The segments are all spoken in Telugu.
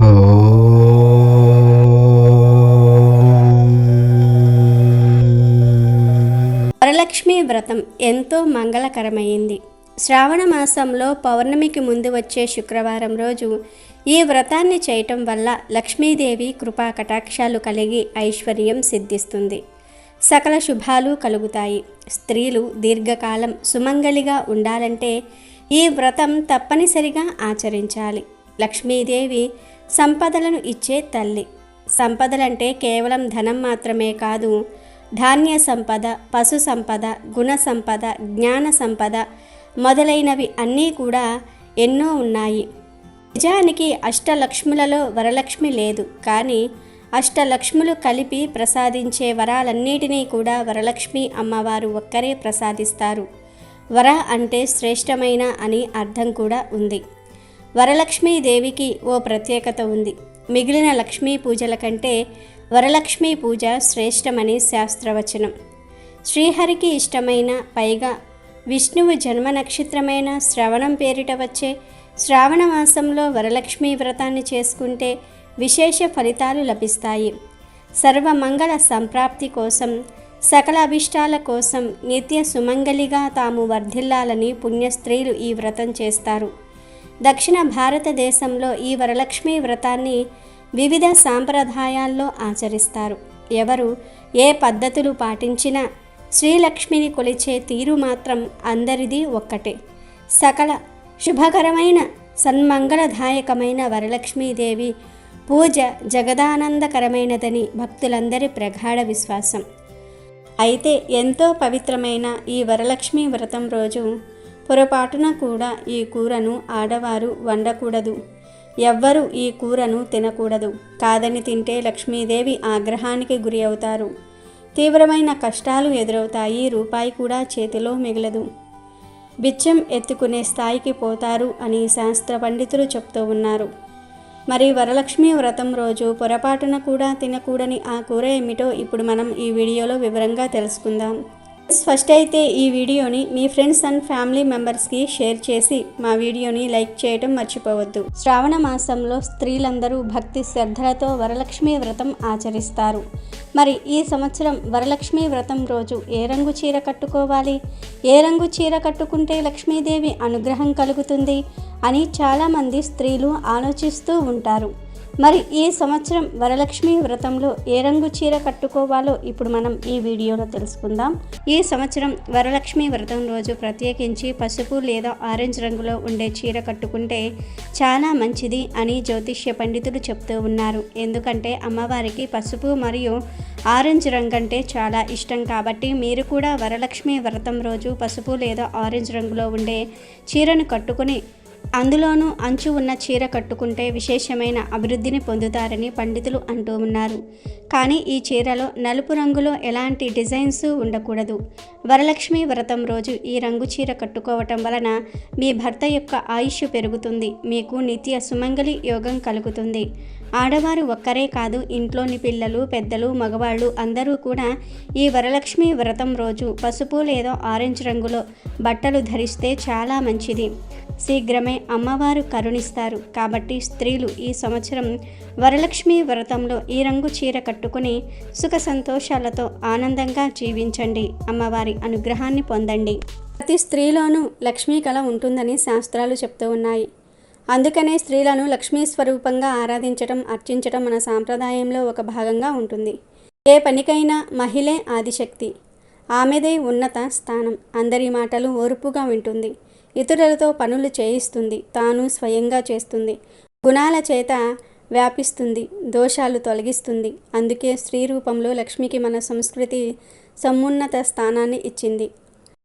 వరలక్ష్మి వ్రతం ఎంతో మంగళకరమైంది. శ్రావణ మాసంలో పౌర్ణమికి ముందు వచ్చే శుక్రవారం రోజు ఈ వ్రతాన్ని చేయటం వల్ల లక్ష్మీదేవి కృపా కటాక్షాలు కలిగి ఐశ్వర్యం సిద్ధిస్తుంది. సకల శుభాలు కలుగుతాయి. స్త్రీలు దీర్ఘకాలం సుమంగళిగా ఉండాలంటే ఈ వ్రతం తప్పనిసరిగా ఆచరించాలి. లక్ష్మీదేవి సంపదలను ఇచ్చే తల్లి. సంపదలంటే కేవలం ధనం మాత్రమే కాదు ధాన్య సంపద పశు సంపద గుణ సంపద జ్ఞాన సంపద మొదలైనవి అన్నీ కూడా ఎన్నో ఉన్నాయి. నిజానికి అష్టలక్ష్ములలో వరలక్ష్మి లేదు కానీ అష్టలక్ష్ములు కలిపి ప్రసాదించే వరాలన్నిటినీ కూడా వరలక్ష్మి అమ్మవారు ఒక్కరే ప్రసాదిస్తారు. వర అంటే శ్రేష్టమైన అని అర్థం కూడా ఉంది. వరలక్ష్మీ దేవికి ఓ ప్రత్యేకత ఉంది. మిగిలిన లక్ష్మీ పూజల కంటే వరలక్ష్మీ పూజ శ్రేష్టమని శాస్త్రవచనం. శ్రీహరికి ఇష్టమైన పైగా విష్ణువు జన్మ నక్షత్రమైన శ్రవణం పేరిట వచ్చే శ్రావణ మాసంలో వరలక్ష్మీ వ్రతాన్ని చేసుకుంటే విశేష ఫలితాలు లభిస్తాయి. సర్వమంగళ సంప్రాప్తి కోసం సకల అభిష్టాల కోసం నిత్య సుమంగలిగా తాము వర్ధిల్లాలని పుణ్యస్త్రీలు ఈ వ్రతం చేస్తారు. దక్షిణ భారతదేశంలో ఈ వరలక్ష్మి వ్రతాన్ని వివిధ సాంప్రదాయాల్లో ఆచరిస్తారు. ఎవరు ఏ పద్ధతులు పాటించినా శ్రీలక్ష్మిని కొలిచే తీరు మాత్రం అందరిది ఒక్కటే. సకల శుభకరమైన సన్మంగళదాయకమైన వరలక్ష్మీదేవి పూజ జగదానందకరమైనదని భక్తులందరి ప్రగాఢ విశ్వాసం. అయితే ఎంతో పవిత్రమైన ఈ వరలక్ష్మి వ్రతం రోజు పొరపాటున కూడా ఈ కూరను ఆడవారు వండకూడదు. ఎవ్వరూ ఈ కూరను తినకూడదు. కాదని తింటే లక్ష్మీదేవి ఆగ్రహానికి గురి అవుతారు. తీవ్రమైన కష్టాలు ఎదురవుతాయి. రూపాయి కూడా చేతిలో మిగలదు. బిచ్చం ఎత్తుకునే స్థాయికి పోతారు అని శాస్త్ర పండితులు చెప్తూ ఉన్నారు. మరి వరలక్ష్మి వ్రతం రోజు పొరపాటున కూడా తినకూడని ఆ కూర ఏమిటో ఇప్పుడు మనం ఈ వీడియోలో వివరంగా తెలుసుకుందాం. ఫస్ట్ అయితే ఈ వీడియోని మీ ఫ్రెండ్స్ అండ్ ఫ్యామిలీ మెంబర్స్కి షేర్ చేసి మా వీడియోని లైక్ చేయటం మర్చిపోవద్దు. శ్రావణ మాసంలో స్త్రీలందరూ భక్తి శ్రద్ధలతో వరలక్ష్మి వ్రతం ఆచరిస్తారు. మరి ఈ సంవత్సరం వరలక్ష్మి వ్రతం రోజు ఏ రంగు చీర కట్టుకోవాలి? ఏ రంగు చీర కట్టుకుంటే లక్ష్మీదేవి అనుగ్రహం కలుగుతుంది? అని చాలామంది స్త్రీలు ఆలోచిస్తూ ఉంటారు. మరి ఈ సంవత్సరం వరలక్ష్మి వ్రతంలో ఏ రంగు చీర కట్టుకోవాలో ఇప్పుడు మనం ఈ వీడియోలో తెలుసుకుందాం. ఈ సంవత్సరం వరలక్ష్మి వ్రతం రోజు ప్రత్యేకించి పసుపు లేదా ఆరెంజ్ రంగులో ఉండే చీర కట్టుకుంటే చాలా మంచిది అని జ్యోతిష్య పండితులు చెప్తూ ఉన్నారు. ఎందుకంటే అమ్మవారికి పసుపు మరియు ఆరెంజ్ రంగు అంటే చాలా ఇష్టం కాబట్టి మీరు కూడా వరలక్ష్మి వ్రతం రోజు పసుపు లేదా ఆరెంజ్ రంగులో ఉండే చీరను కట్టుకుని అందులోనూ అంచు ఉన్న చీర కట్టుకుంటే విశేషమైన అభివృద్ధిని పొందుతారని పండితులు అంటూ ఉన్నారు. కానీ ఈ చీరలో నలుపు రంగులో ఎలాంటి డిజైన్స్ ఉండకూడదు. వరలక్ష్మి వ్రతం రోజు ఈ రంగు చీర కట్టుకోవటం వలన మీ భర్త యొక్క ఆయుష్ పెరుగుతుంది. మీకు నిత్య సుమంగళి యోగం కలుగుతుంది. ఆడవారు ఒక్కరే కాదు ఇంట్లోని పిల్లలు పెద్దలు మగవాళ్ళు అందరూ కూడా ఈ వరలక్ష్మి వ్రతం రోజు పసుపు లేదా ఆరెంజ్ రంగులో బట్టలు ధరిస్తే చాలా మంచిది. శీఘ్రమే అమ్మవారు కరుణిస్తారు. కాబట్టి స్త్రీలు ఈ సంవత్సరం వరలక్ష్మి వ్రతంలో ఈ రంగు చీర కట్టుకుని సుఖ సంతోషాలతో ఆనందంగా జీవించండి. అమ్మవారి అనుగ్రహాన్ని పొందండి. ప్రతి స్త్రీలోనూ లక్ష్మీ కళ ఉంటుందని శాస్త్రాలు చెప్తూ ఉన్నాయి. అందుకనే స్త్రీలను లక్ష్మీ స్వరూపంగా ఆరాధించటం అర్చించటం మన సాంప్రదాయంలో ఒక భాగంగా ఉంటుంది. ఏ పనికైనా మహిళే ఆదిశక్తి. ఆమెదే ఉన్నత స్థానం. అందరి మాటలు ఓర్పుగా వింటుంది. ఇతరులతో పనులు చేయిస్తుంది. తాను స్వయంగా చేస్తుంది. గుణాల చేత వ్యాపిస్తుంది. దోషాలు తొలగిస్తుంది. అందుకే స్త్రీ రూపంలో లక్ష్మికి మన సంస్కృతి సమున్నత స్థానాన్ని ఇచ్చింది.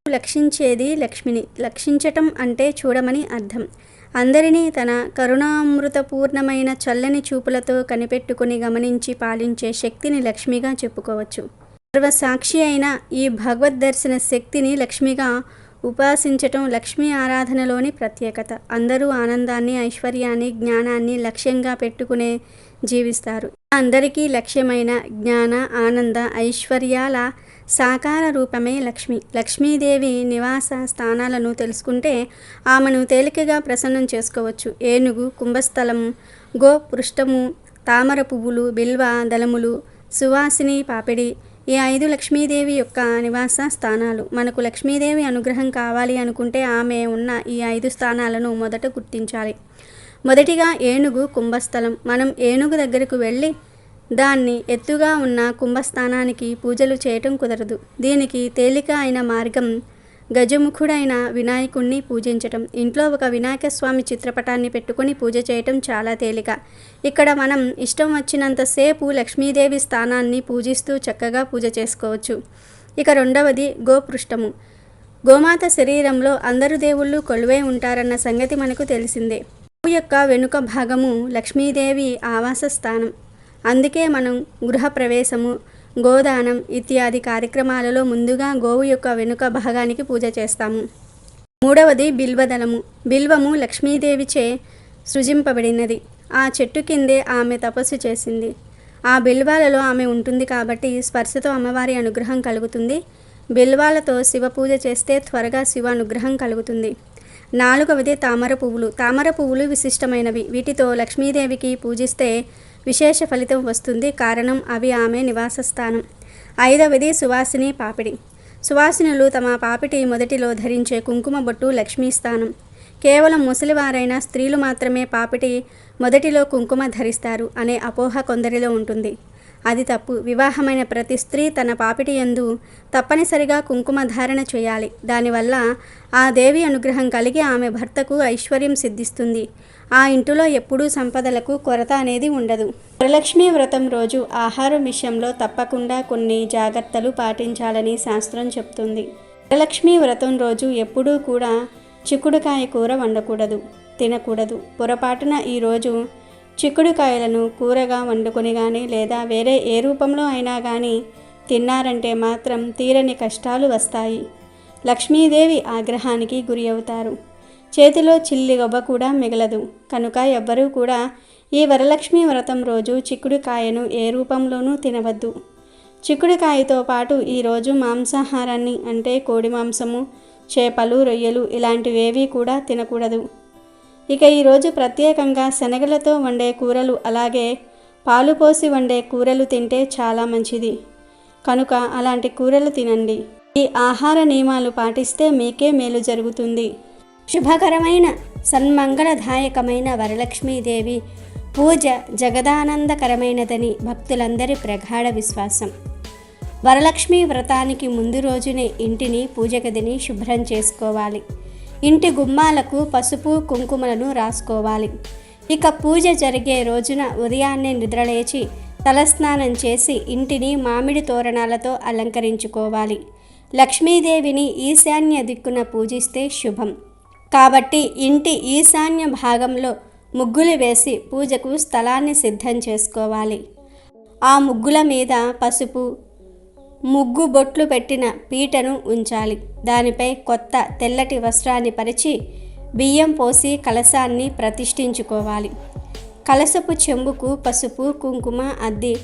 లక్షించేది లక్ష్మిని. లక్షించటం అంటే చూడమని అర్థం. అందరినీ తన కరుణామృతపూర్ణమైన చల్లని చూపులతో కనిపెట్టుకుని గమనించి పాలించే శక్తిని లక్ష్మిగా చెప్పుకోవచ్చు. సర్వసాక్షి అయిన ఈ భగవద్దర్శన శక్తిని లక్ష్మిగా ఉపాసించటం లక్ష్మీ ఆరాధనలోని ప్రత్యేకత. అందరూ ఆనందాన్ని ఐశ్వర్యాన్ని జ్ఞానాన్ని లక్ష్యంగా పెట్టుకునే జీవిస్తారు. అందరికీ లక్ష్యమైన జ్ఞాన ఆనంద ఐశ్వర్యాల సాకార రూపమే లక్ష్మి. లక్ష్మీదేవి నివాస స్థానాలను తెలుసుకుంటే ఆమెను తేలికగా ప్రసన్నం చేసుకోవచ్చు. ఏనుగు కుంభస్థలం గో పృష్ఠము తామర పువ్వులు బిల్వ దళములు సువాసిని పాపిడి ఈ ఐదు లక్ష్మీదేవి యొక్క నివాస స్థానాలు. మనకు లక్ష్మీదేవి అనుగ్రహం కావాలి అనుకుంటే ఆమె ఉన్న ఈ ఐదు స్థానాలను మొదట గుర్తించాలి. మొదటిగా ఏనుగు కుంభస్థలం. మనం ఏనుగు దగ్గరకు వెళ్ళి దాన్ని ఎత్తుగా ఉన్న కుంభస్థానానికి పూజలు చేయటం కుదరదు. దీనికి తేలిక అయిన మార్గం గజముఖుడైన వినాయకుణ్ణి పూజించటం. ఇంట్లో ఒక వినాయక స్వామి చిత్రపటాన్ని పెట్టుకొని పూజ చేయటం చాలా తేలిక. ఇక్కడ మనం ఇష్టం వచ్చినంతసేపు లక్ష్మీదేవి స్థానాన్ని పూజిస్తూ చక్కగా పూజ చేసుకోవచ్చు. ఇక రెండవది గోపృష్టము. గోమాత శరీరంలో అందరు దేవుళ్ళు కొలువై ఉంటారన్న సంగతి మనకు తెలిసిందే. గోవు యొక్క వెనుక భాగము లక్ష్మీదేవి ఆవాస స్థానం. అందుకే మనం గృహప్రవేశము గోదానం ఇత్యాది కార్యక్రమాలలో ముందుగా గోవు యొక్క వెనుక భాగానికి పూజ చేస్తాము. మూడవది బిల్వదళము. బిల్వము లక్ష్మీదేవిచే సృజింపబడినది. ఆ చెట్టు కిందే ఆమె తపస్సు చేసింది. ఆ బిల్వాలలో ఆమె ఉంటుంది కాబట్టి స్పర్శతో అమ్మవారి అనుగ్రహం కలుగుతుంది. బిల్వాలతో శివ పూజ చేస్తే త్వరగా శివ అనుగ్రహం కలుగుతుంది. నాలుగవది తామర పువ్వులు. తామర పువ్వులు విశిష్టమైనవి. వీటితో లక్ష్మీదేవికి పూజిస్తే విశేష ఫలితం వస్తుంది. కారణం అవి ఆమె నివాస స్థానం ఐదవది సువాసిని పాపిడి. సువాసినులు తమ పాపిటి మొదటిలో ధరించే కుంకుమ బొట్టు లక్ష్మీ స్థానం. కేవలం ముసలివారైన స్త్రీలు మాత్రమే పాపిటి మొదటిలో కుంకుమ ధరిస్తారు అనే అపోహ కొందరిలో ఉంటుంది. అది తప్పు. వివాహమైన ప్రతి స్త్రీ తన పాపిటి యందు తప్పనిసరిగా కుంకుమ ధారణ చేయాలి. దానివల్ల ఆ దేవి అనుగ్రహం కలిగి ఆమె భర్తకు ఐశ్వర్యం సిద్ధిస్తుంది. ఆ ఇంటిలో ఎప్పుడూ సంపదలకు కొరత అనేది ఉండదు. వరలక్ష్మి వ్రతం రోజు ఆహారం విషయంలో తప్పకుండా కొన్ని జాగ్రత్తలు పాటించాలని శాస్త్రం చెప్తుంది. వరలక్ష్మి వ్రతం రోజు ఎప్పుడూ కూడా చిక్కుడుకాయ కూర వండకూడదు తినకూడదు. పొరపాటున ఈరోజు చిక్కుడుకాయలను కూరగా వండుకొని కానీ లేదా వేరే ఏ రూపంలో అయినా కానీ తిన్నారంటే మాత్రం తీరని కష్టాలు వస్తాయి. లక్ష్మీదేవి ఆగ్రహానికి గురి అవుతారు. చేతిలో చిల్లి గొబ్బ కూడా మిగలదు. కనుక ఎవ్వరూ కూడా ఈ వరలక్ష్మి వ్రతం రోజు చిక్కుడుకాయను ఏ రూపంలోనూ తినవద్దు. చిక్కుడుకాయతో పాటు ఈరోజు మాంసాహారాన్ని అంటే కోడి మాంసము చేపలు రొయ్యలు ఇలాంటివేవీ కూడా తినకూడదు. ఇక ఈరోజు ప్రత్యేకంగా శనగలతో వండే కూరలు అలాగే పాలు పోసి వండే కూరలు తింటే చాలా మంచిది. కనుక అలాంటి కూరలు తినండి. ఈ ఆహార నియమాలు పాటిస్తే మీకే మేలు జరుగుతుంది. శుభకరమైన సన్మంగళదాయకమైన వరలక్ష్మీదేవి. పూజ జగదానందకరమైనదని భక్తులందరి ప్రగాఢ విశ్వాసం. వరలక్ష్మి వ్రతానికి ముందు రోజునే ఇంటిని పూజ గదిని శుభ్రం చేసుకోవాలి. ఇంటి గుమ్మాలకు పసుపు కుంకుమలను రాసుకోవాలి. ఇక పూజ జరిగే రోజున ఉదయాన్నే నిద్రలేచి తలస్నానం చేసి ఇంటిని మామిడి తోరణాలతో అలంకరించుకోవాలి. లక్ష్మీదేవిని ఈశాన్య దిక్కున పూజిస్తే శుభం. కాబట్టి ఇంటి ఈశాన్య భాగంలో ముగ్గులు వేసి పూజకు స్థలాన్ని సిద్ధం చేసుకోవాలి. ఆ ముగ్గుల మీద పసుపు ముగ్గు బొట్లు పెట్టిన పీటను ఉంచాలి. దానిపై కొత్త తెల్లటి వస్త్రాన్ని పరిచి బియ్యం పోసి కలశాన్ని ప్రతిష్ఠించుకోవాలి. కలసపు చెంబుకు పసుపు కుంకుమ అద్ది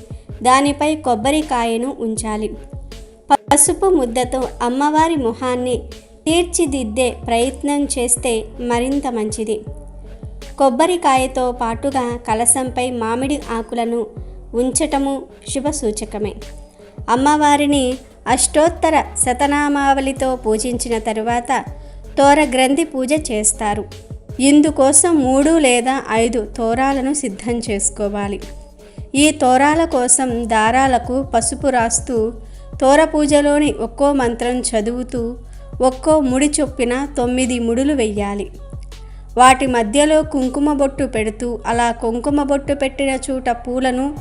దానిపై కొబ్బరికాయను ఉంచాలి. పసుపు ముద్దతో అమ్మవారి మొహాన్ని తీర్చిదిద్దే ప్రయత్నం చేస్తే మరింత మంచిది. కొబ్బరికాయతో పాటుగా కలసంపై మామిడి ఆకులను ఉంచటము శుభ సూచకమే అమ్మవారిని అష్టోత్తర శతనామావళితో పూజించిన తరువాత తోరగ్రంథి పూజ చేస్తారు. ఇందుకోసం మూడు లేదా ఐదు తోరాలను సిద్ధం చేసుకోవాలి. ఈ తోరాల కోసం దారాలకు పసుపు రాస్తూ తోర పూజలోని ఒక్కో మంత్రం చదువుతూ ఒక్కో ముడి చొప్పిన తొమ్మిది ముడులు వెయ్యాలి. వాటి మధ్యలో కుంకుమ బొట్టు పెడుతూ అలా కుంకుమ బొట్టు పెట్టిన చూట పూలను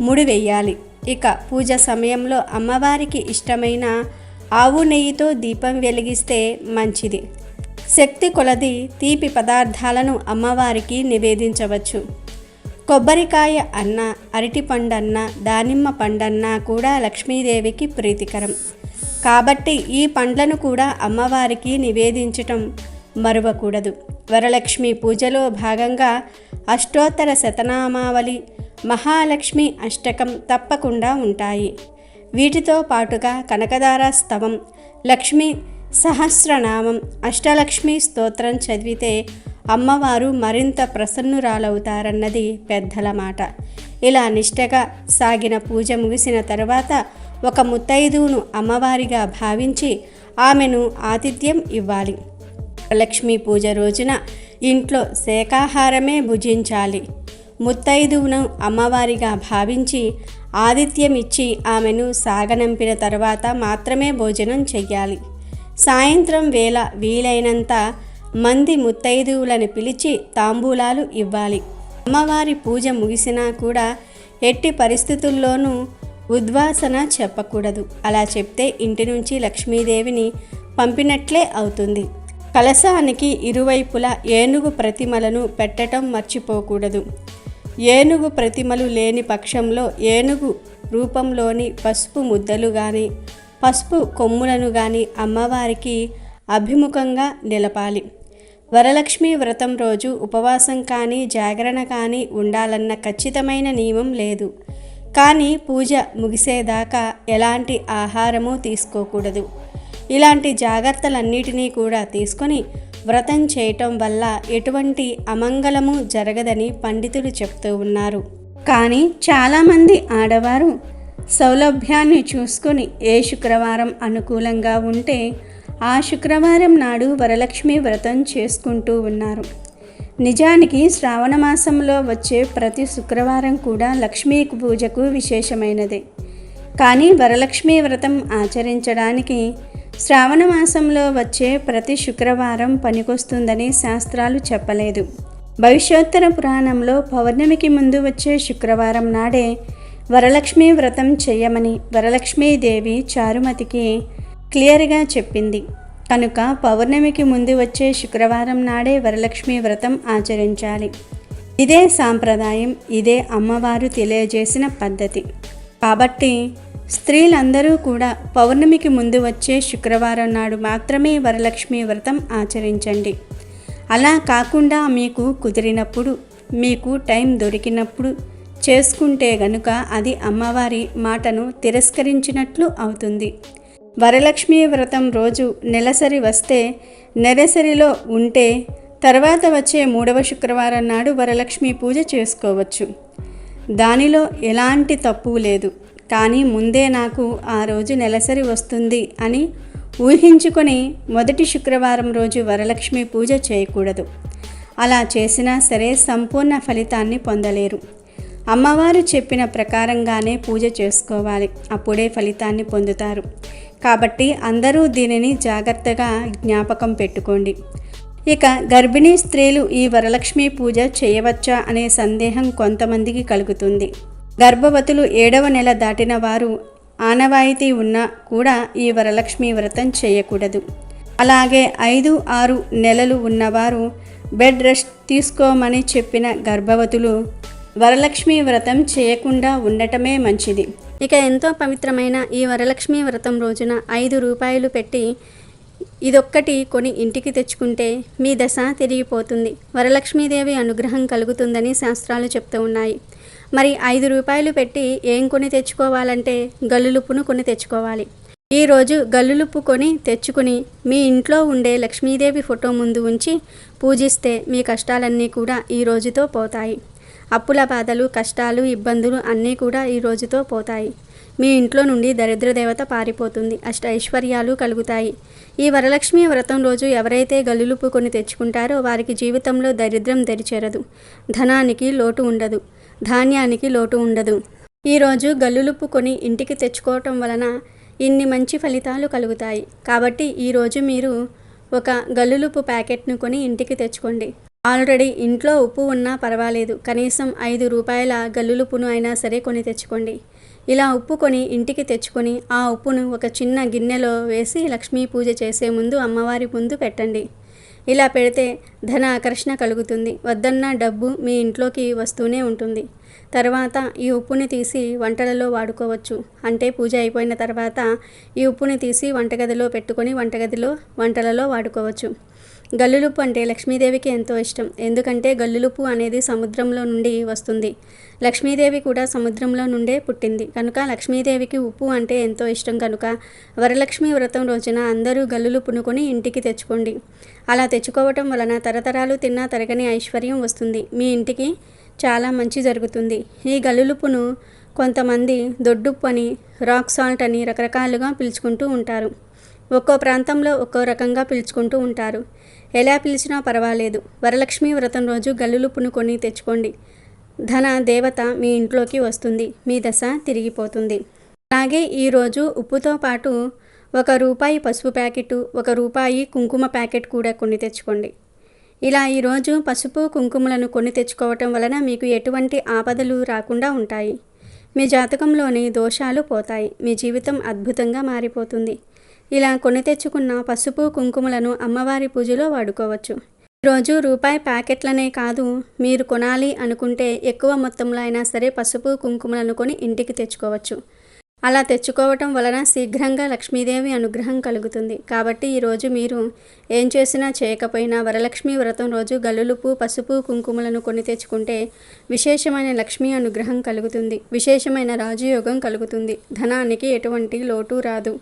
ముడి వెయ్యాలి. ఇక పూజ సమయంలో అమ్మవారికి ఇష్టమైన ఆవు నెయ్యితో దీపం వెలిగిస్తే మంచిది. శక్తి కొలది తీపి పదార్థాలను అమ్మవారికి నివేదించవచ్చు. కొబ్బరికాయ అన్న అరటి పండన్న దానిమ్మ పండన్న కూడా లక్ష్మీదేవికి ప్రీతికరం. కాబట్టి ఈ పండ్లను కూడా అమ్మవారికి నివేదించటం మరువకూడదు. వరలక్ష్మి పూజలో భాగంగా అష్టోత్తర శతనామావళి మహాలక్ష్మి అష్టకం తప్పకుండా ఉంటాయి. వీటితో పాటుగా కనకదార స్తవం లక్ష్మి సహస్రనామం అష్టలక్ష్మి స్తోత్రం చదివితే అమ్మవారు మరింత ప్రసన్నురాలవుతారన్నది పెద్దల మాట. ఇలా నిష్టగా సాగిన పూజ ముగిసిన తర్వాత ఒక ముత్తైదువును అమ్మవారిగా భావించి ఆమెను ఆతిథ్యం ఇవ్వాలి. లక్ష్మీ పూజ రోజున ఇంట్లో శాకాహారమే భుజించాలి. ముత్తైదువును అమ్మవారిగా భావించి ఆతిథ్యం ఇచ్చి ఆమెను సాగనంపిన తర్వాత మాత్రమే భోజనం చెయ్యాలి. సాయంత్రం వేళ వీలైనంత మంది ముత్తైదువులను పిలిచి తాంబూలాలు ఇవ్వాలి. అమ్మవారి పూజ ముగిసినా కూడా ఎట్టి పరిస్థితుల్లోనూ ఉద్వాసన చెప్పకూడదు. అలా చెప్తే ఇంటి నుంచి లక్ష్మీదేవిని పంపినట్లే అవుతుంది. కలశానికి ఇరువైపులా ఏనుగు ప్రతిమలను పెట్టడం మర్చిపోకూడదు. ఏనుగు ప్రతిమలు లేని పక్షంలో ఏనుగు రూపంలోని పసుపు ముద్దలు కానీ పసుపు కొమ్ములను కానీ అమ్మవారికి అభిముఖంగా నిలపాలి. వరలక్ష్మి వ్రతం రోజు ఉపవాసం కానీ జాగరణ కానీ ఉండాలన్న ఖచ్చితమైన నియమం లేదు. కానీ పూజ ముగిసేదాకా ఎలాంటి ఆహారము తీసుకోకూడదు. ఇలాంటి జాగ్రత్తలన్నిటినీ కూడా తీసుకొని వ్రతం చేయటం వల్ల ఎటువంటి అమంగళము జరగదని పండితులు చెప్తూ ఉన్నారు. కానీ చాలామంది ఆడవారు సౌలభ్యాన్ని చూసుకొని ఏ శుక్రవారం అనుకూలంగా ఉంటే ఆ శుక్రవారం నాడు వరలక్ష్మి వ్రతం చేసుకుంటూ ఉన్నారు. నిజానికి శ్రావణ మాసంలో వచ్చే ప్రతి శుక్రవారం కూడా లక్ష్మీ పూజకు విశేషమైనదే. కానీ వరలక్ష్మి వ్రతం ఆచరించడానికి శ్రావణ మాసంలో వచ్చే ప్రతి శుక్రవారం పనికొస్తుందని శాస్త్రాలు చెప్పలేదు. భవిష్యోత్తర పురాణంలో పౌర్ణమికి ముందు వచ్చే శుక్రవారం నాడే వరలక్ష్మి వ్రతం చేయమని వరలక్ష్మీదేవి చారుమతికి క్లియర్గా చెప్పింది. కనుక పౌర్ణమికి ముందు వచ్చే శుక్రవారం నాడే వరలక్ష్మి వ్రతం ఆచరించాలి. ఇదే సాంప్రదాయం ఇదే అమ్మవారు తెలియజేసిన పద్ధతి. కాబట్టి స్త్రీలందరూ కూడా పౌర్ణమికి ముందు వచ్చే శుక్రవారం నాడు మాత్రమే వరలక్ష్మి వ్రతం ఆచరించండి. అలా కాకుండా మీకు కుదిరినప్పుడు మీకు టైం దొరికినప్పుడు చేసుకుంటే గనుక అది అమ్మవారి మాటను తిరస్కరించినట్లు అవుతుంది. వరలక్ష్మి వ్రతం రోజు నెలసరి వస్తే నెలసరిలో ఉంటే తర్వాత వచ్చే మూడవ శుక్రవారం నాడు వరలక్ష్మి పూజ చేసుకోవచ్చు. దానిలో ఎలాంటి తప్పు లేదు. కానీ ముందే నాకు ఆ రోజు నెలసరి వస్తుంది అని ఊహించుకొని మొదటి శుక్రవారం రోజు వరలక్ష్మి పూజ చేయకూడదు. అలా చేసినా సరే సంపూర్ణ ఫలితాన్ని పొందలేరు. అమ్మవారు చెప్పిన ప్రకారంగానే పూజ చేసుకోవాలి. అప్పుడే ఫలితాన్ని పొందుతారు. కాబట్టి అందరూ దీనిని జాగ్రత్తగా జ్ఞాపకం పెట్టుకోండి. ఇక గర్భిణీ స్త్రీలు ఈ వరలక్ష్మి పూజ చేయవచ్చా అనే సందేహం కొంతమందికి కలుగుతుంది. గర్భవతులు ఏడవ నెల దాటిన వారు ఆనవాయితీ ఉన్నా కూడా ఈ వరలక్ష్మి వ్రతం చేయకూడదు. అలాగే ఐదు ఆరు నెలలు ఉన్నవారు బెడ్ రెస్ట్ తీసుకోమని చెప్పిన గర్భవతులు వరలక్ష్మి వ్రతం చేయకుండా ఉండటమే మంచిది. ఇక ఎంతో పవిత్రమైన ఈ వరలక్ష్మి వ్రతం రోజున ఐదు రూపాయలు పెట్టి ఇదొక్కటి కొని ఇంటికి తెచ్చుకుంటే మీ దశ తిరిగిపోతుంది. వరలక్ష్మీదేవి అనుగ్రహం కలుగుతుందని శాస్త్రాలు చెప్తూ ఉన్నాయి. మరి ఐదు రూపాయలు పెట్టి ఏం కొని తెచ్చుకోవాలంటే గల్లులుప్పును కొని తెచ్చుకోవాలి. ఈరోజు గల్లులుప్పు కొని తెచ్చుకుని మీ ఇంట్లో ఉండే లక్ష్మీదేవి ఫోటో ముందు ఉంచి పూజిస్తే మీ కష్టాలన్నీ కూడా ఈ రోజుతో పోతాయి. అప్పుల బాధలు కష్టాలు ఇబ్బందులు అన్నీ కూడా ఈ రోజుతో పోతాయి. మీ ఇంట్లో నుండి దరిద్ర దేవత పారిపోతుంది. అష్ట ఐశ్వర్యాలు కలుగుతాయి. ఈ వరలక్ష్మి వ్రతం రోజు ఎవరైతే గల్లులుపు కొని తెచ్చుకుంటారో వారికి జీవితంలో దరిద్రం దరిచేరదు ధనానికి లోటు ఉండదు. ధాన్యానికి లోటు ఉండదు. ఈరోజు గల్లులుప్పు కొని ఇంటికి తెచ్చుకోవటం వలన ఇన్ని మంచి ఫలితాలు కలుగుతాయి. కాబట్టి ఈరోజు మీరు ఒక గల్లులుపు ప్యాకెట్ను కొని ఇంటికి తెచ్చుకోండి. ఆల్రెడీ ఇంట్లో ఉప్పు ఉన్నా పర్వాలేదు. కనీసం ఐదు రూపాయల గల్లులుపును అయినా సరే కొని తెచ్చుకోండి. ఇలా ఉప్పు కొని ఇంటికి తెచ్చుకొని ఆ ఉప్పును ఒక చిన్న గిన్నెలో వేసి లక్ష్మీ పూజ చేసే ముందు అమ్మవారి ముందు పెట్టండి. ఇలా పెడితే ధన ఆకర్షణ కలుగుతుంది. వద్దన్న డబ్బు మీ ఇంట్లోకి వస్తూనే ఉంటుంది. తర్వాత ఈ ఉప్పుని తీసి వంటలలో వాడుకోవచ్చు. అంటే పూజ అయిపోయిన తర్వాత ఈ ఉప్పుని తీసి వంటగదిలో పెట్టుకొని వంటగదిలో వంటలలో వాడుకోవచ్చు. గల్లులుప్పు అంటే లక్ష్మీదేవికి ఎంతో ఇష్టం. ఎందుకంటే గల్లులుప్పు అనేది సముద్రంలో నుండి వస్తుంది. లక్ష్మీదేవి కూడా సముద్రంలో నుండే పుట్టింది. కనుక లక్ష్మీదేవికి ఉప్పు అంటే ఎంతో ఇష్టం కనుక వరలక్ష్మి వ్రతం రోజున అందరూ గల్లులు పునుకొని ఇంటికి తెచ్చుకోండి. అలా తెచ్చుకోవటం వలన తరతరాలు తిన్నా తరగని ఐశ్వర్యం వస్తుంది. మీ ఇంటికి చాలా మంచి జరుగుతుంది. ఈ గల్లులుప్పును కొంతమంది దొడ్డుప్పు అని రాక్ సాల్ట్ అని రకరకాలుగా పిలుచుకుంటూ ఉంటారు. ఒక్కో ప్రాంతంలో ఒక్కో రకంగా పిలుచుకుంటూ ఉంటారు. ఎలా పిలిచినా పర్వాలేదు. వరలక్ష్మి వ్రతం రోజు గల్లులు పునుకొని తెచ్చుకోండి. ధన దేవత మీ ఇంట్లోకి వస్తుంది. మీ దశ తిరిగిపోతుంది. అలాగే ఈరోజు ఉప్పుతో పాటు ఒక రూపాయి పసుపు ప్యాకెట్ ఒక రూపాయి కుంకుమ ప్యాకెట్ కూడా కొని తెచ్చుకోండి. ఇలా ఈరోజు పసుపు కుంకుమలను కొని తెచ్చుకోవటం వలన మీకు ఎటువంటి ఆపదలు రాకుండా ఉంటాయి. మీ జాతకంలోని దోషాలు పోతాయి. మీ జీవితం అద్భుతంగా మారిపోతుంది. ఇలా కొని తెచ్చుకున్న పసుపు కుంకుమలను అమ్మవారి పూజలో వాడుకోవచ్చు. ఈరోజు రూపాయి ప్యాకెట్లనే కాదు మీరు కొనాలి అనుకుంటే ఎక్కువ మొత్తంలో అయినా సరే పసుపు కుంకుమలను కొని ఇంటికి తెచ్చుకోవచ్చు. అలా తెచ్చుకోవటం వలన శీఘ్రంగా లక్ష్మీదేవి అనుగ్రహం కలుగుతుంది. కాబట్టి ఈరోజు మీరు ఏం చేసినా చేయకపోయినా వరలక్ష్మి వ్రతం రోజు గల్లులుపు పసుపు కుంకుమలను కొని తెచ్చుకుంటే విశేషమైన లక్ష్మీ అనుగ్రహం కలుగుతుంది. విశేషమైన రాజయోగం కలుగుతుంది. ధనానికి ఎటువంటి లోటు రాదు.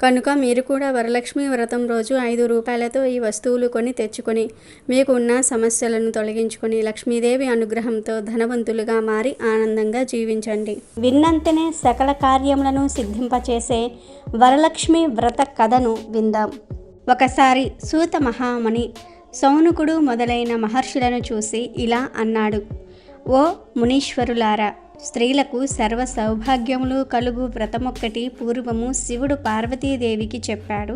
కనుక మీరు కూడా వరలక్ష్మి వ్రతం రోజు ఐదు రూపాయలతో ఈ వస్తువులు కొని తెచ్చుకొని మీకు ఉన్న సమస్యలను తొలగించుకొని లక్ష్మీదేవి అనుగ్రహంతో ధనవంతులుగా మారి ఆనందంగా జీవించండి. విన్నంతనే సకల కార్యములను సిద్ధింపచేసే వరలక్ష్మి వ్రత కథను విందాం. ఒకసారి సూత మహామణి సౌనుకుడు మొదలైన మహర్షులను చూసి ఇలా అన్నాడు ఓ మునీశ్వరులారా స్త్రీలకు సర్వ సౌభాగ్యములు కలుగు వ్రతమొక్కటి పూర్వము శివుడు పార్వతీదేవికి చెప్పాడు.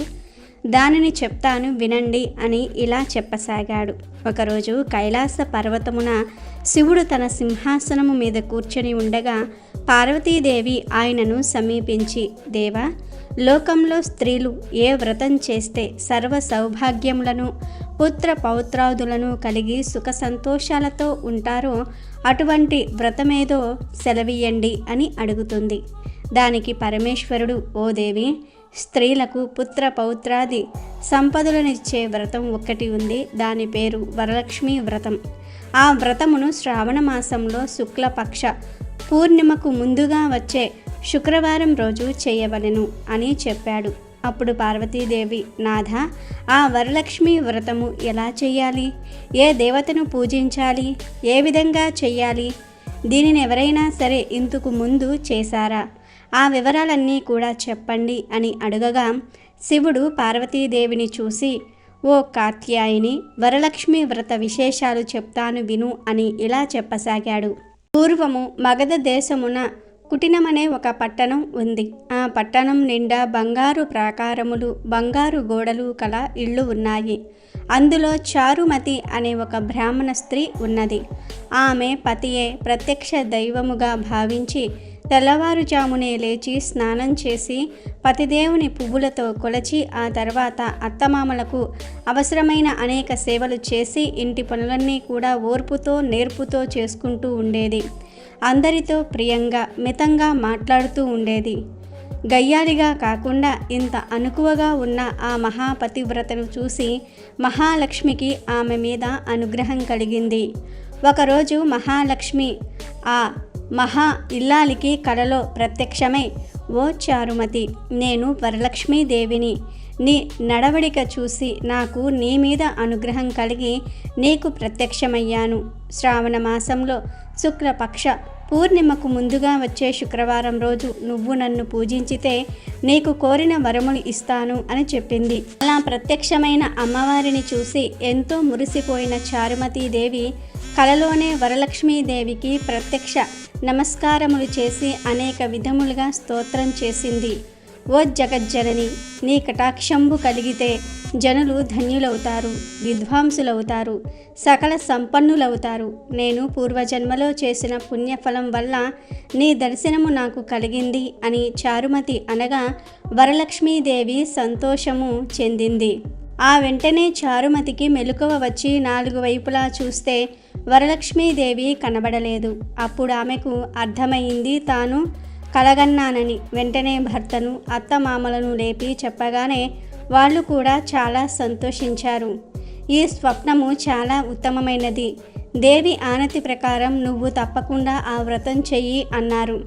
దానిని చెప్తాను వినండి అని ఇలా చెప్పసాగాడు. ఒకరోజు కైలాస పర్వతమున శివుడు తన సింహాసనము మీద కూర్చొని ఉండగా పార్వతీదేవి ఆయనను సమీపించి దేవా లోకంలో స్త్రీలు ఏ వ్రతం చేస్తే సర్వ సౌభాగ్యములను పుత్ర పౌత్రాదులను కలిగి సుఖ సంతోషాలతో ఉంటారో అటువంటి వ్రతమేదో సెలవీయండి అని అడుగుతుంది. దానికి పరమేశ్వరుడు ఓ దేవి స్త్రీలకు పుత్ర పౌత్రాది సంపదలనిచ్చే వ్రతం ఒక్కటి ఉంది. దాని పేరు వరలక్ష్మి వ్రతం. ఆ వ్రతమును శ్రావణ మాసంలో శుక్లపక్ష పూర్ణిమకు ముందుగా వచ్చే శుక్రవారం రోజు చేయవలెను అని చెప్పాడు. అప్పుడు పార్వతీదేవి నాథ ఆ వరలక్ష్మి వ్రతము ఎలా చెయ్యాలి? ఏ దేవతను పూజించాలి? ఏ విధంగా చెయ్యాలి? దీనిని ఎవరైనా సరే ఇంతకు ముందు చేశారా? ఆ వివరాలన్నీ కూడా చెప్పండి అని అడగగా శివుడు పార్వతీదేవిని చూసి ఓ కాత్యాయిని వరలక్ష్మి వ్రత విశేషాలు చెప్తాను విను అని ఇలా చెప్పసాగాడు. పూర్వము మగధ దేశమున కుటినమనే ఒక పట్టణం ఉంది. ఆ పట్టణం నిండా బంగారు ప్రాకారములు బంగారు గోడలు కల ఇళ్ళు ఉన్నాయి. అందులో చారుమతి అనే ఒక బ్రాహ్మణ స్త్రీ ఉన్నది. ఆమె పతియే ప్రత్యక్ష దైవముగా భావించి తెల్లవారుజామునే లేచి స్నానం చేసి పతిదేవుని పువ్వులతో కొలచి ఆ తర్వాత అత్తమామలకు అవసరమైన అనేక సేవలు చేసి ఇంటి పనులన్నీ కూడా ఓర్పుతో నేర్పుతో చేసుకుంటూ ఉండేది. అందరితో ప్రియంగా మితంగా మాట్లాడుతూ ఉండేది. గయ్యాలిగా కాకుండా ఇంత అనుకువగా ఉన్న ఆ మహాపతివ్రతను చూసి మహాలక్ష్మికి ఆమె మీద అనుగ్రహం కలిగింది. ఒకరోజు మహాలక్ష్మి ఆ మహా ఇల్లాలికి కలలో ప్రత్యక్షమై ఓ చారుమతి నేను వరలక్ష్మీదేవిని. నీ నడవడిక చూసి నాకు నీ మీద అనుగ్రహం కలిగి నీకు ప్రత్యక్షమయ్యాను. శ్రావణ మాసంలో శుక్లపక్ష పూర్ణిమకు ముందుగా వచ్చే శుక్రవారం రోజు నువ్వు నన్ను పూజించితే నీకు కోరిన వరములు ఇస్తాను అని చెప్పింది. అలా ప్రత్యక్షమైన అమ్మవారిని చూసి ఎంతో మురిసిపోయిన చారుమతీదేవి కలలోనే వరలక్ష్మీదేవికి ప్రత్యక్ష నమస్కారములు చేసి అనేక విధములుగా స్తోత్రం చేసింది. ఓ జగజ్జనని నీ కటాక్షంబు కలిగితే జనులు ధన్యులవుతారు విద్వాంసులవుతారు సకల సంపన్నులవుతారు. నేను పూర్వజన్మలో చేసిన పుణ్యఫలం వల్ల నీ దర్శనము నాకు కలిగింది అని చారుమతి అనగా వరలక్ష్మీదేవి సంతోషము చెందింది. ఆ వెంటనే చారుమతికి మెలకువ వచ్చి నాలుగు వైపులా చూస్తే వరలక్ష్మీదేవి కనబడలేదు. అప్పుడు ఆమెకు అర్థమైంది తాను కలగన్నానని వెంటనే భర్తను అత్తమామలను లేపి చెప్పగానే వాళ్ళు కూడా చాలా సంతోషించారు. ఈ స్వప్నము చాలా ఉత్తమమైనది. దేవి ఆనతి ప్రకారం నువ్వు తప్పకుండా ఆ వ్రతం చెయ్యి అన్నారు.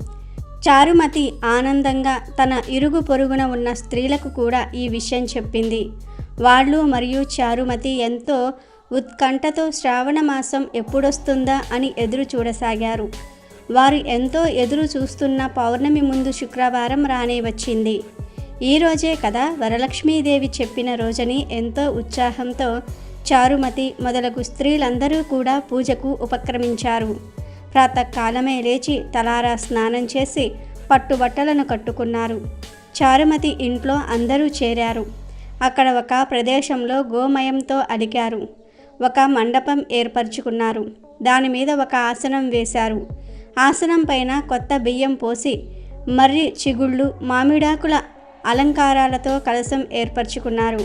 చారుమతి ఆనందంగా తన ఇరుగు పొరుగున ఉన్న స్త్రీలకు కూడా ఈ విషయం చెప్పింది. వాళ్ళు మరియు చారుమతి ఎంతో ఉత్కంఠతో శ్రావణ మాసం ఎప్పుడొస్తుందా అని ఎదురు చూడసాగారు. వారు ఎంతో ఎదురు చూస్తున్న పౌర్ణమి ముందు శుక్రవారం రానే వచ్చింది. ఈరోజే కదా వరలక్ష్మీదేవి చెప్పిన రోజని ఎంతో ఉత్సాహంతో చారుమతి మొదలగు స్త్రీలందరూ కూడా పూజకు ఉపక్రమించారు. ప్రాతకాలమే లేచి తలారా స్నానం చేసి పట్టుబట్టలను కట్టుకున్నారు. చారుమతి ఇంట్లో అందరూ చేరారు. అక్కడ ఒక ప్రదేశంలో గోమయంతో అలికారు ఒక మండపం ఏర్పరచుకున్నారు. దాని మీద ఒక ఆసనం వేశారు. ఆసనం పైన కొత్త బియ్యం పోసి మర్రి చిగుళ్ళు మామిడాకుల అలంకారాలతో కలశం ఏర్పరచుకున్నారు.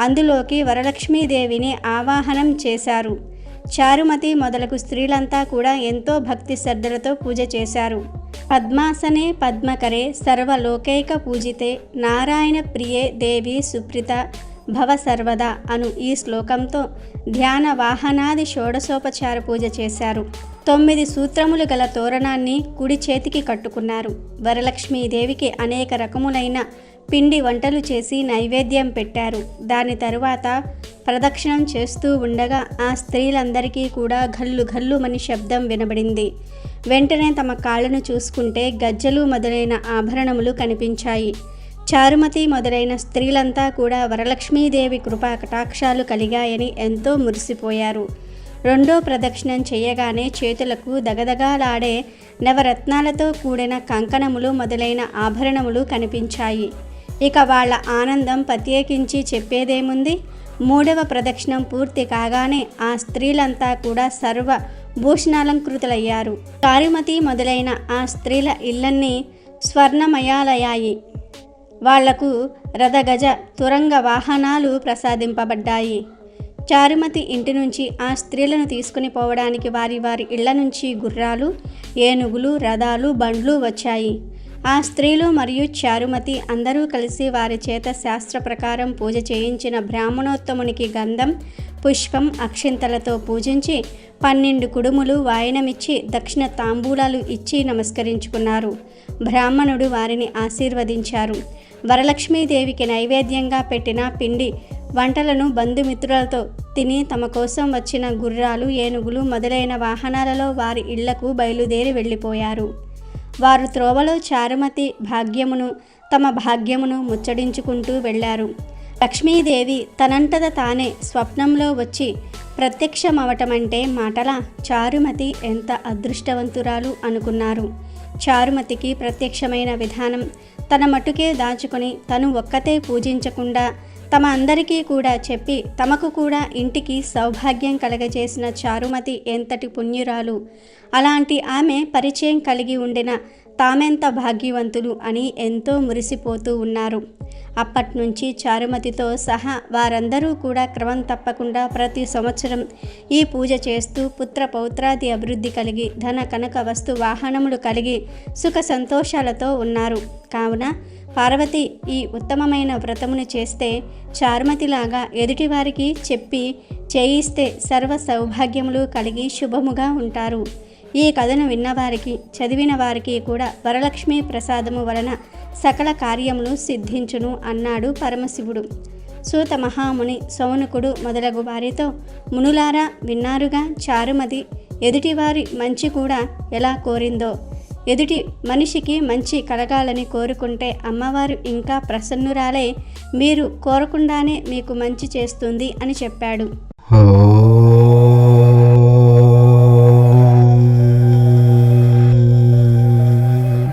అందులోకి వరలక్ష్మీదేవిని ఆవాహనం చేశారు. చారుమతి మొదలగు స్త్రీలంతా కూడా ఎంతో భక్తి శ్రద్ధలతో పూజ చేశారు. పద్మాసనే పద్మకరే సర్వలోకైక పూజితే నారాయణ ప్రియే దేవి సుప్రిత భవ సర్వదా అను ఈ శ్లోకంతో ధ్యాన వాహనాది షోడశోపచార పూజ చేశారు. తొమ్మిది సూత్రములు గల తోరణాన్ని కుడి చేతికి కట్టుకున్నారు. వరలక్ష్మీదేవికి అనేక రకములైన పిండి వంటలు చేసి నైవేద్యం పెట్టారు. దాని తరువాత ప్రదక్షిణం చేస్తూ ఉండగా ఆ స్త్రీలందరికీ కూడా ఘల్లు ఘల్లుమని శబ్దం వినబడింది. వెంటనే తమ కాళ్ళను చూసుకుంటే గజ్జలు మొదలైన ఆభరణములు కనిపించాయి. చారుమతి మొదలైన స్త్రీలంతా కూడా వరలక్ష్మీదేవి కృపా కటాక్షాలు కలిగాయని ఎంతో మురిసిపోయారు. రెండో ప్రదక్షిణం చేయగానే చేతులకు దగదగాలాడే నవరత్నాలతో కూడిన కంకణములు మొదలైన ఆభరణములు కనిపించాయి. ఇక వాళ్ళ ఆనందం ప్రత్యేకించి చెప్పేదేముంది? మూడవ ప్రదక్షిణం పూర్తి కాగానే ఆ స్త్రీలంతా కూడా సర్వ భూషణాలంకృతులయ్యారు. చారుమతి మొదలైన ఆ స్త్రీల ఇళ్ళన్నీ స్వర్ణమయాలయ్యాయి వాళ్ళకు రథగజ తురంగ వాహనాలు ప్రసాదింపబడ్డాయి. చారుమతి ఇంటి నుంచి ఆ స్త్రీలను తీసుకుని పోవడానికి వారి వారి ఇళ్ళ నుంచి గుర్రాలు ఏనుగులు రథాలు బండ్లు వచ్చాయి. ఆ స్త్రీలు మరియు చారుమతి అందరూ కలిసి వారి చేత శాస్త్ర ప్రకారం పూజ చేయించిన బ్రాహ్మణోత్తమునికి గంధం పుష్పం అక్షింతలతో పూజించి పన్నెండు కుడుములు వాయనమిచ్చి దక్షిణ తాంబూలాలు ఇచ్చి నమస్కరించుకున్నారు. బ్రాహ్మణుడు వారిని ఆశీర్వదించారు. వరలక్ష్మీదేవికి నైవేద్యంగా పెట్టిన పిండి వంటలను బంధుమిత్రులతో తిని తమ కోసం వచ్చిన గుర్రాలు ఏనుగులు మొదలైన వాహనాలలో వారి ఇళ్ళకు బయలుదేరి వెళ్ళిపోయారు. వారు త్రోవలో చారుమతి భాగ్యమును తమ భాగ్యమును ముచ్చడించుకుంటూ వెళ్ళారు. లక్ష్మీదేవి తనంటద తానే స్వప్నంలో వచ్చి ప్రత్యక్షమవటమంటే మాటలా చారుమతి ఎంత అదృష్టవంతురాలు అనుకున్నారు. చారుమతికి ప్రత్యక్షమైన విధానం తన మటుకే దాచుకొని తను ఒక్కతే పూజించకుండా తమ అందరికీ కూడా చెప్పి తమకు కూడా ఇంటికి సౌభాగ్యం కలగజేసిన చారుమతి ఎంతటి పుణ్యురాలు. అలాంటి ఆమె పరిచయం కలిగి ఉండిన తామెంత భాగ్యవంతులు అని ఎంతో మురిసిపోతూ ఉన్నారు. అప్పట్నుంచి చారుమతితో సహా వారందరూ కూడా క్రమం తప్పకుండా ప్రతి సంవత్సరం ఈ పూజ చేస్తూ పుత్ర పౌత్రాది అభివృద్ధి కలిగి ధన కనక వస్తు వాహనములు కలిగి సుఖ సంతోషాలతో ఉన్నారు. కావున పార్వతి ఈ ఉత్తమమైన వ్రతమును చేస్తే చారుమతిలాగా ఎదుటివారికి చెప్పి చేయిస్తే సర్వ సౌభాగ్యములు కలిగి శుభముగా ఉంటారు. ఈ కథను విన్నవారికి చదివిన వారికి కూడా వరలక్ష్మి ప్రసాదము వలన సకల కార్యములు సిద్ధించును అన్నాడు పరమశివుడు. సూత మహాముని సౌనకుడు మొదలగు వారితో మునులారా విన్నారుగా? చారుమతి ఎదుటివారి మంచి కూడా ఎలా కోరిందో? ఎదుటి మనిషికి మంచి కలగాలని కోరుకుంటే అమ్మవారు ఇంకా ప్రసన్నురాలే మీరు కోరకుండానే మీకు మంచి చేస్తుంది అని చెప్పాడు.